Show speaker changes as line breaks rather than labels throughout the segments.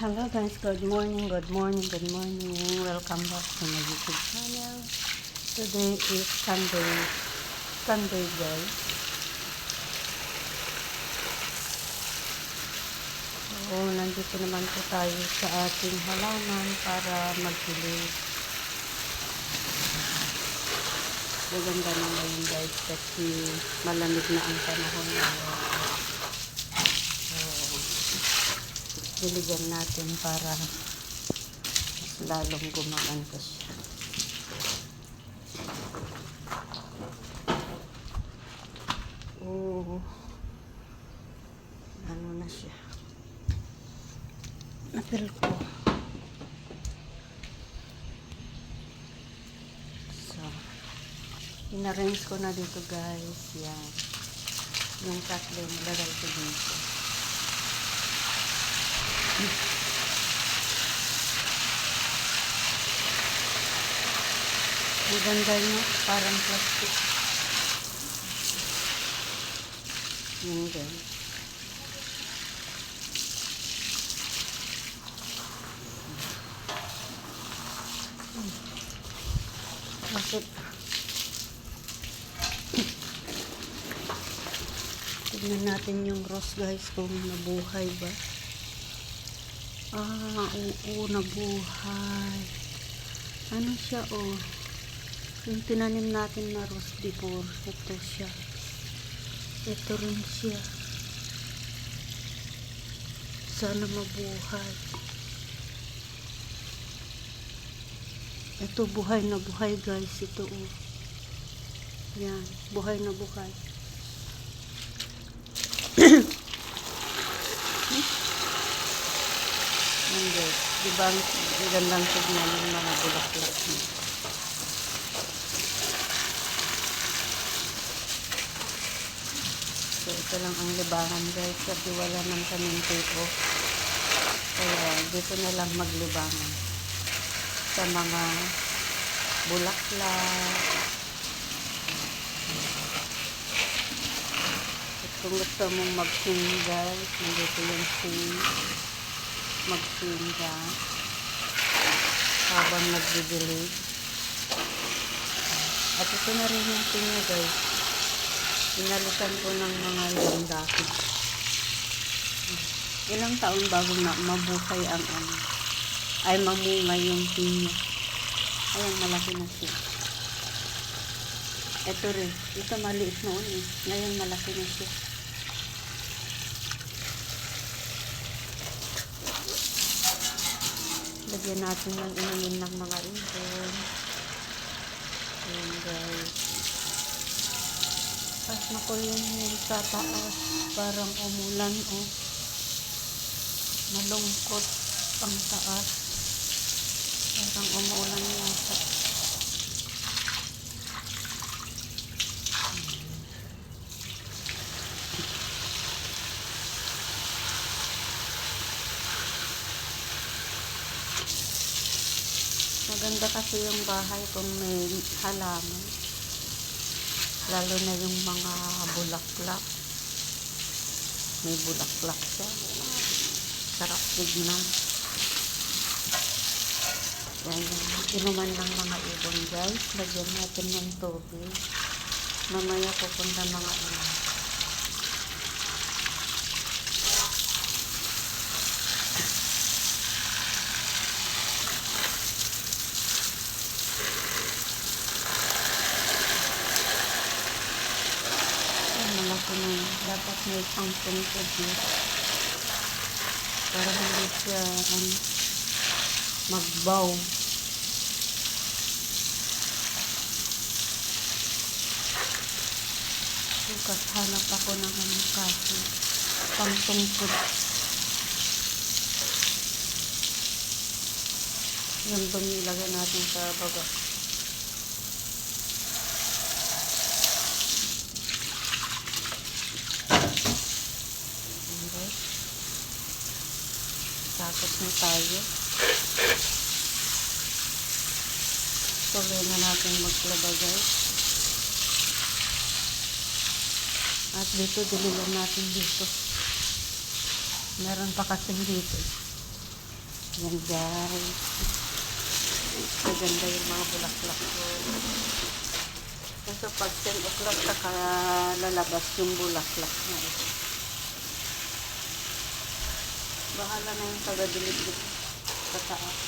Hello guys, good morning, good morning, good morning. Welcome back to my YouTube channel. Today is Sunday, Sunday guys. So, nandito naman po tayo sa ating halaman para magpilig. Maganda na ngayon guys kasi malamig na ang panahon ngayon. So, diligan natin para mas lalong gumaganda siya. Oo. Ano na siya. Napil ko. So, inarrange ko na dito guys. Yan. Yung tatlo nilagay ko dito. Ang ganda niya, parang plastic. Yung ganyan. Bakit? Tignan natin yung rose guys kung nabuhay ba. Ah, oo, nabuhay. Ano siya, oh. Yung tinanim natin na rose before. Ito siya. Ito rin siya. Sana mabuhay. Ito, buhay na buhay, guys. Ito, oh. Yan, buhay na buhay. Yan, guys. Di ba ang ang gandang tignan yung mga bulaklak niya? So, ito lang ang libangan guys kasi wala nang kaming tipo. Kaya dito na lang maglibangan sa mga bulaklak. At kung gusto mong mag-sing guys, nandito yung sing. Mag-sing ka habang nagbibilig. At ito na rin yung sing niya guys. Pinalitan ko ng mga landakit. Ilang taon bago na mabuhay ang ano, ay mamunga yung pinya. Ayan, malaki na siya. Ito rin. Ito maliit noon eh. Ngayon malaki na siya. Lagyan natin ng inumin ng mga ibon. Ayan guys. Tapos nako yun yung sa taas. Parang umulan oh. Malungkot ang taas. Parang umulan Maganda kasi yung bahay kung may halaman. Lalo na yung mga bulaklak. May bulaklak siya. Sarap tignan. Yan yung inuman ng mga ibon guys. Lagyan natin ng tubig. Mamaya pupunta mga ano. Ay, malaki na yun. Dapat may pang tungkod yun. Para hindi siya ano, magbaw. Bukas hanap ako ng ano kasi pang tungkod. Yung dumi ilagay natin sa baba. Tapos na tayo. Tuloy na natin maglaba guys. At dito, diligan natin dito. Meron pa kasing dito. Yan guys. Maganda yung mga bulaklak ko. Kasi pag 10 o'clock saka lalabas yung bulaklak na ito. Bahala na yung taga-dilig sa taas.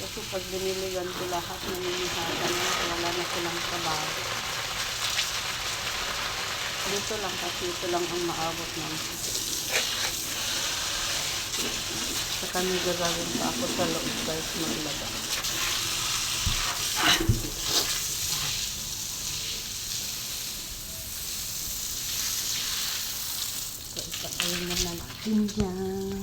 Kasi pag biniligan ko lahat ng minihatan na wala na silang trabaho. Dito lang kasi ito lang ang maabot ng sa kami gagawin pa ako sa loob guys maglaba. So, ipakain na natin dyan.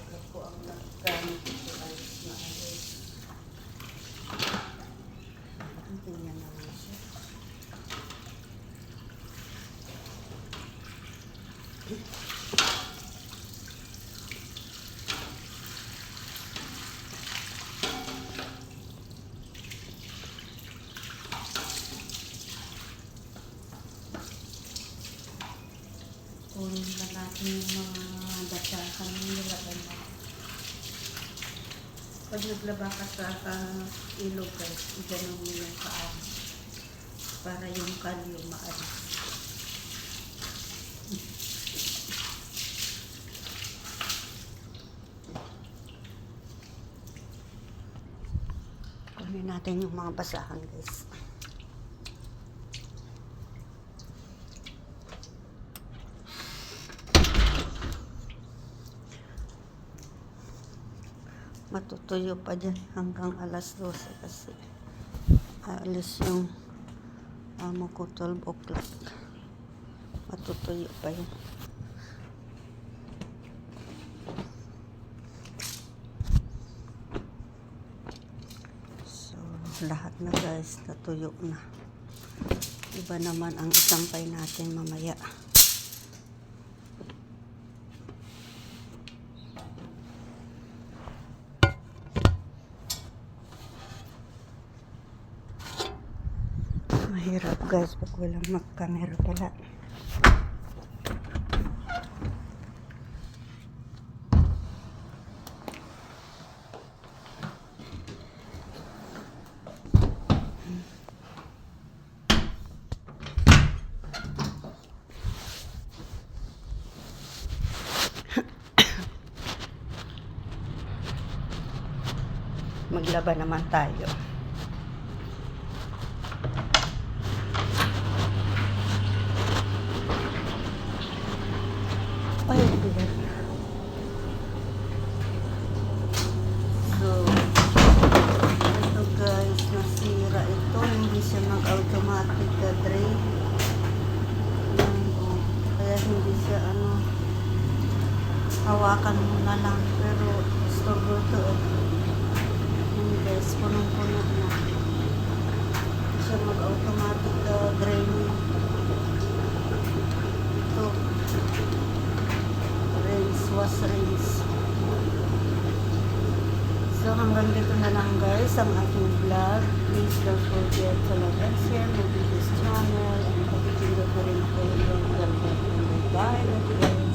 Ito po ang naggamit ko alis na alis. Tingnan naman siya. Kunin na natin yung mga datakan ng nilagay na. Pag naglaba ka sa uh, ilog guys, iganon mo yung paa para yung kalyo maalis. Kunin natin yung mga basahan guys. Matutuyo pa dyan hanggang alas 12 kasi alis yung amo ko 12 o'clock. Matutuyo pa yun. So lahat na guys natuyo na. Iba naman ang isampay natin mamaya Mahirap guys pag walang mag-camera pala. Maglaba naman tayo. Ay, bigat. So, ito guys, nasira ito. Hindi siya mag-automatic na drain. Yan, oh. Kaya hindi siya, ano, hawakan mo na lang. Pero, struggle to, eh. Yan guys, punong-puno na. Siya mag-automatic na draining. Ito. rinse, wash, rinse. So hanggang dito na lang guys ang aking vlog. Please don't forget to like and share my this channel and pag-pindot na rin po yung bell button. Bye! Bye!